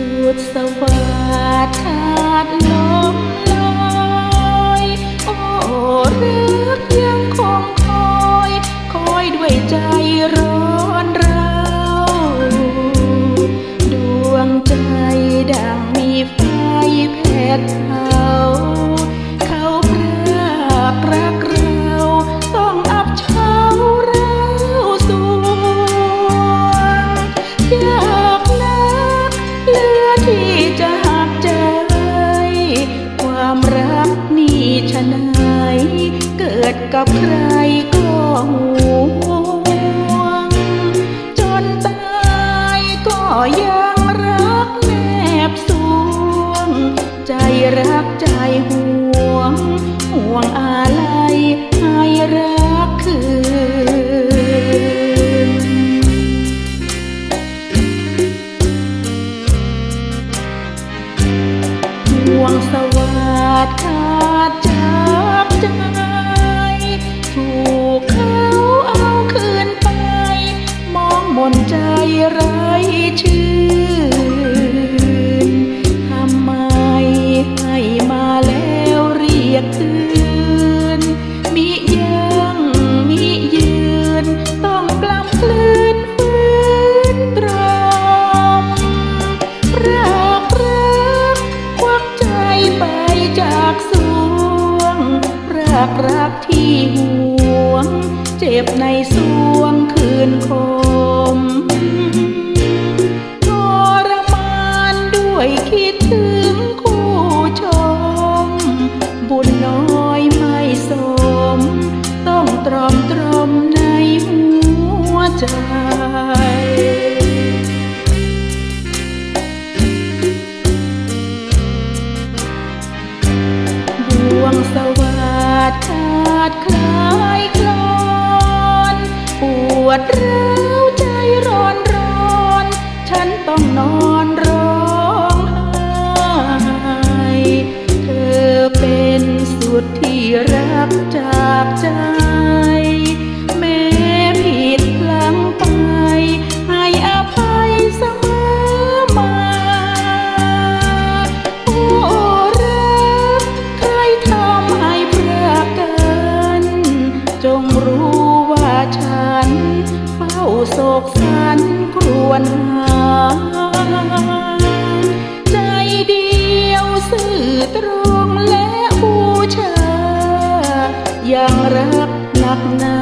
สุดสวัสดิ์ กับใครก็ห่วง จนตายก็ยังรักแนบสวง ใจรักใจห่วง ห่วงอะไรให้รักคืนห่วงสวัสดิ์ขาดจากใจ ถูกเขาเอาคืนไป มองมนใจไร้ชื่นทำไมให้มาแล้วเรียกคืนมิยังมิยืน ต้องกลับคลื่นฟื้นตรอมรักรักควักใจไปจากสวงรักรักที่ห่ว เจ็บในสวงคืนคมทรมานด้วยคิดถึงคู่ชม บุญน้อยไม่สม ต้องตรอมตรอมในหัวใจบวงสวัสดขาดคลายค วดร้า อกสันครวนหา ใจเดียวสื่อตรงและบูชายังรักหนักหนา